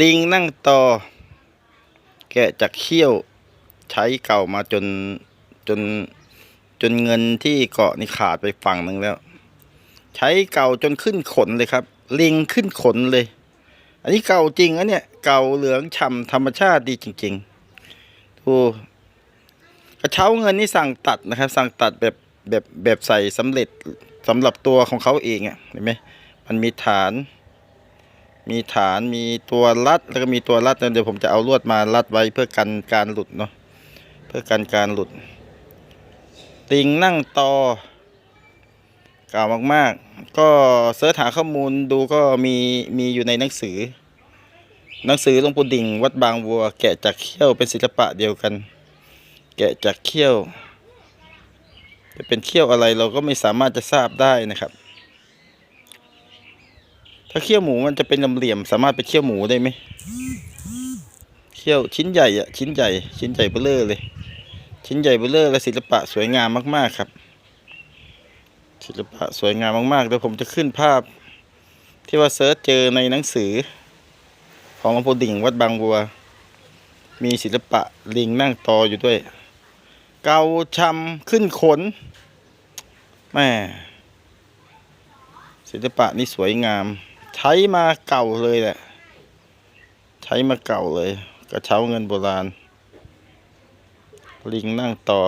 ลิงนั่งต่อ แกะจากเขี้ยวใช้เก่ามาจนจนจนเงินที่เกาะนี่ขาดไปฝั่งหนึ่งแล้ว ใช้เก่าจนขึ้นขนเลยครับ ลิงขึ้นขนเลย อันนี้เก่าจริงอะเนี่ยเก่าเหลืองฉ่ำธรรมชาติดีจริงๆดูกระเช้าเงินนี่สั่งตัดนะครับ สั่งตัดแบบแบบแบบใส่สำเร็จสำหรับตัวของเขาเองอะ่ะเห็นไหมมันมีฐาน มีฐานมีตัวรัดแล้วก็มีตัวรัดเดี๋ยวผมจะเอาลวดมารัดไว้เพื่อกันการหลุดเนาะเพื่อกันการหลุด ติงนั่งตอกล่าวมาก ๆ ก็เสิร์ชหาข้อมูลดูก็มีมีอยู่ในหนังสือ หนังสือหลวงปู่ดิ่ง วัดบางวัว แกะจากเขี้ยวเป็นศิลปะเดียวกัน แกะจากเขี้ยว จะเป็นเขี้ยวอะไรเราก็ไม่สามารถจะทราบได้นะครับ ถ้าเขี้ยวหมูมันจะเป็นเหลี่ยมสามารถเป็นเขี้ยวหมูได้ไหมเขี้ยวชิ้นใหญ่อะชิ้นใหญ่ ชิ้นใหญ่เบ้อร่อเลย ชิ้นใหญ่เบ้อร่อและศิลปะสวยงามมาก ๆครับ ศิลปะสวยงามมากๆเดี๋ยวผมจะขึ้นภาพ ที่ว่าเซิร์ชเจอในหนังสือ ของหลวงปู่ดิ่งวัดบางบัว มีศิลปะลิงนั่งตออยู่ด้วย เกาชำขึ้นขนแม่ศิลปะนี่สวยงาม ใช้มาเก่าเลยแหละ ใช้มาเก่าเลย กระเช้าเงินโบราณ ลิงนั่งต่อ